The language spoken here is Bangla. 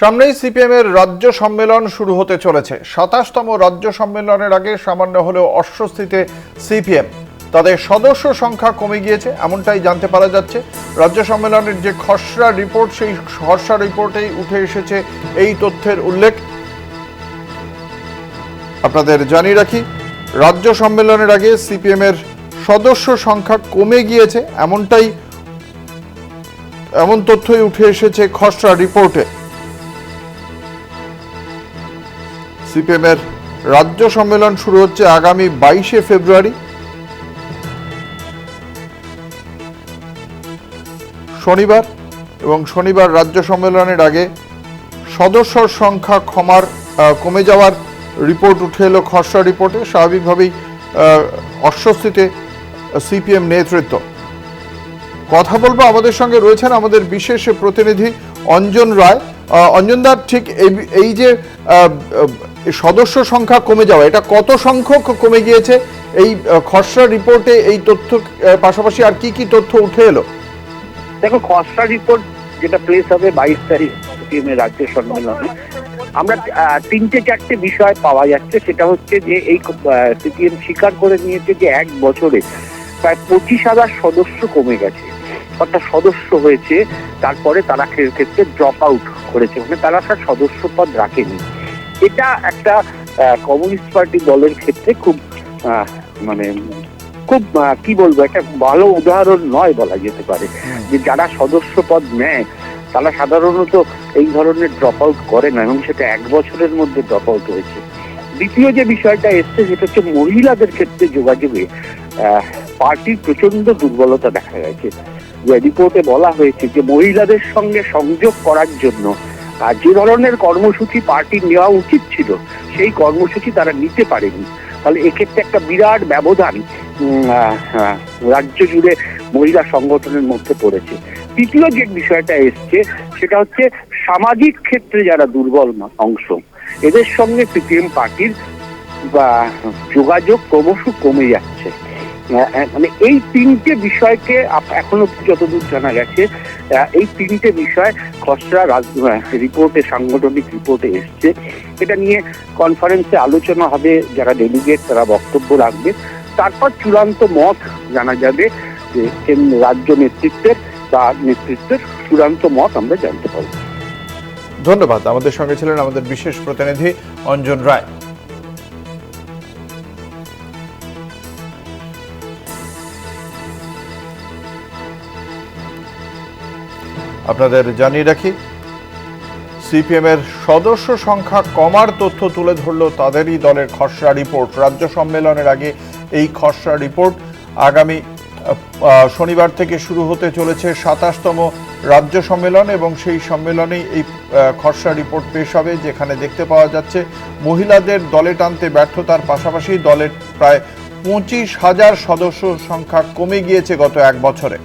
সামনেই সিপিএম এর রাজ্য সম্মেলন শুরু হতে চলেছে। সাতাশতম রাজ্য সম্মেলনের আগে সামান্য হলেও অস্বস্তিতে সিপিএম। তাদের সদস্য সংখ্যা কমে গিয়েছে, এমনটাই জানতে পারা যাচ্ছে। রাজ্য সম্মেলনের যে খসড়া রিপোর্ট, সেই খসড়া রিপোর্টেই উঠে এসেছে এই তথ্যের উল্লেখ। আপনাদের জানিয়ে রাখি, রাজ্য সম্মেলনের আগে সিপিএম এর সদস্য সংখ্যা কমে গিয়েছে, এমনটাই, এমন তথ্যই উঠে এসেছে খসড়া রিপোর্টে। সিপিএম এর রাজ্য সম্মেলন শুরু হচ্ছে আগামী বাইশে ফেব্রুয়ারি। শনিবার এবং শনিবার রাজ্য সম্মেলনের আগে সদস্যর সংখ্যা ক্ষমার কমে যাওয়ার রিপোর্ট উঠে এলো খসড়া রিপোর্টে। স্বাভাবিকভাবেই অস্বস্তিতে সিপিএম নেতৃত্ব। কথা বলব আমাদের সঙ্গে রয়েছেন আমাদের বিশেষ প্রতিনিধি অঞ্জন রায়। অঞ্জনদার ঠিক এই যে সদস্য সংখ্যা কমে যাওয়া, এটা কত সংখ্যক কমে গিয়েছে? এই খসড়া রিপোর্টে এই তথ্য পাশাপাশি আর কি কি তথ্য উঠে এলো? দেখো, খসড়া রিপোর্ট যেটা প্লেস হবে বাইশ তারিখ রাজ্য সম্মেলনে, আমরা তিনটে চারটে বিষয় পাওয়া যাচ্ছে। সেটা হচ্ছে যে এই সিপিএম স্বীকার করে নিয়েছে যে এক বছরে প্রায় পঁচিশ হাজার সদস্য কমে গেছে। অর্থাৎ সদস্য হয়েছে তারপরে তারা ক্ষেত্রে ড্রপ আউট করেছে। মানে তারা তার সদস্য পদ রাখেনি। এটা একটা কমিউনিস্ট পার্টি দলের ক্ষেত্রে খুব মানে খুব কি বলব একটা ভালো উদাহরণ নয় বলা যেতে পারে। যে যারা সদস্য পদ নেয় তারা সাধারণত এই ধরনের ড্রপ আউট করে না এবং সেটা এক বছরের মধ্যে ড্রপ আউট হয়েছে। দ্বিতীয় যে বিষয়টা এসছে সেটা হচ্ছে মহিলাদের ক্ষেত্রে যোগাযোগে আহ, পার্টির প্রচণ্ড দুর্বলতা দেখা গেছে। রিপোর্টে বলা হয়েছে যে মহিলাদের সঙ্গে সংযোগ করার জন্য আহ, যে ধরনের কর্মসূচি পার্টির নেওয়া উচিত ছিল। সেই কর্মসূচি তারা নিতে পারেনি। তাহলে এক্ষেত্রে একটা বিরাট ব্যবধান রাজ্য জুড়ে মহিলা সংগঠনের মধ্যে পড়েছে। তৃতীয় যে বিষয়টা এসছে সেটা হচ্ছে সামাজিক ক্ষেত্রে যারা দুর্বল অংশ এদের সঙ্গে সিপিএম পার্টির বা যোগাযোগ ক্রমশ কমে যাচ্ছে। মানে এই তিনটে বিষয়কে এখনও যতদূর জানা গেছে এই তিনটে বিষয় খসড়া রাজ- রিপোর্টে, সাংগঠনিক রিপোর্টে এসছে। এটা নিয়ে কনফারেন্সে আলোচনা হবে, যারা ডেলিগেট তারা বক্তব্য রাখবে। তারপর চূড়ান্ত মত জানা যাবে যে রাজ্য নেতৃত্বের বা নেতৃত্বের চূড়ান্ত মত আমরা জানতে পারব। ধন্যবাদ। আমাদের সঙ্গে ছিলেন আমাদের বিশেষ প্রতিনিধি অঞ্জন রায়। আপনাদের জানিয়ে রাখি, সিপিএম এর সদস্য সংখ্যা কমার তথ্য তুলে ধরল তাদেরই দলের খসড়া রিপোর্ট। রাজ্য সম্মেলনের আগে এই খসড়া রিপোর্ট আগামী শনিবার থেকে শুরু হতে চলেছে সাতাশতম রাজ্য সম্মেলন এবং সেই সম্মেলনেই এই খসড়া রিপোর্ট পেশ হবে, যেখানে দেখতে পাওয়া যাচ্ছে মহিলাদের দলে টানতে ব্যর্থতার পাশাপাশি দলের প্রায় পঁচিশ হাজার সদস্য সংখ্যা কমে গিয়েছে গত এক বছরে।